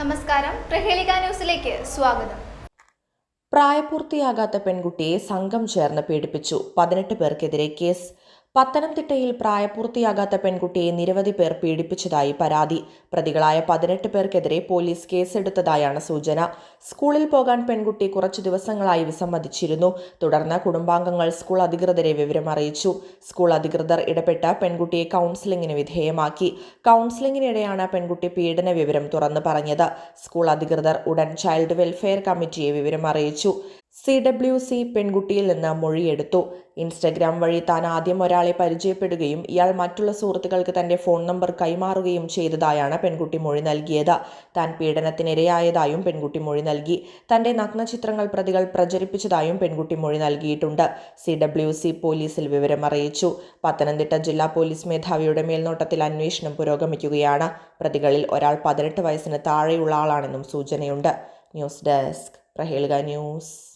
നമസ്കാരം. പ്രഹേളിക ന്യൂസിലേക്ക് സ്വാഗതം. പ്രായപൂർത്തിയാകാത്ത പെൺകുട്ടിയെ സംഘം ചേർന്ന് പീഡിപ്പിച്ചു. പതിനെട്ട് പേർക്കെതിരെ കേസ് പത്തനംതിട്ടയിൽ പ്രായപൂർത്തിയാകാത്ത പെൺകുട്ടിയെ നിരവധി പേർ പീഡിപ്പിച്ചതായി പരാതി. പ്രതികളായ പതിനെട്ട് പേർക്കെതിരെ പോലീസ് കേസെടുത്തതായാണ് സൂചന. സ്കൂളിൽ പോകാൻ പെൺകുട്ടി കുറച്ചു ദിവസങ്ങളായി വിസമ്മതിച്ചിരുന്നു. തുടർന്ന് കുടുംബാംഗങ്ങൾ സ്കൂൾ അധികൃതരെ വിവരം അറിയിച്ചു. സ്കൂൾ അധികൃതർ ഇടപെട്ട പെൺകുട്ടിയെ കൗൺസിലിംഗിന് വിധേയമാക്കി. കൗൺസിലിംഗിനിടെയാണ് പെൺകുട്ടി പീഡന വിവരം തുറന്നു പറഞ്ഞത്. സ്കൂൾ അധികൃതർ ഉടൻ ചൈൽഡ് വെൽഫെയർ കമ്മിറ്റിയെ വിവരം അറിയിച്ചു. സി ഡബ്ല്യു സി പെൺകുട്ടിയിൽ നിന്ന് മൊഴിയെടുത്തു. ഇൻസ്റ്റഗ്രാം വഴി താൻ ആദ്യം ഒരാളെ പരിചയപ്പെടുകയും ഇയാൾ മറ്റുള്ള സുഹൃത്തുക്കൾക്ക് തന്റെ ഫോൺ നമ്പർ കൈമാറുകയും ചെയ്തതായാണ് പെൺകുട്ടി മൊഴി നൽകിയത്. താൻ പീഡനത്തിനിരയായതായും പെൺകുട്ടി മൊഴി നൽകി. തന്റെ നഗ്നചിത്രങ്ങൾ പ്രതികൾ പ്രചരിപ്പിച്ചതായും പെൺകുട്ടി മൊഴി നൽകിയിട്ടുണ്ട്. സി ഡബ്ല്യു സി പോലീസിൽ വിവരം അറിയിച്ചു. പത്തനംതിട്ട ജില്ലാ പോലീസ് മേധാവിയുടെ മേൽനോട്ടത്തിൽ അന്വേഷണം പുരോഗമിക്കുകയാണ്. പ്രതികളിൽ ഒരാൾ പതിനെട്ട് വയസ്സിന് താഴെയുള്ള ആളാണെന്നും സൂചനയുണ്ട്. News desk Prahelika news.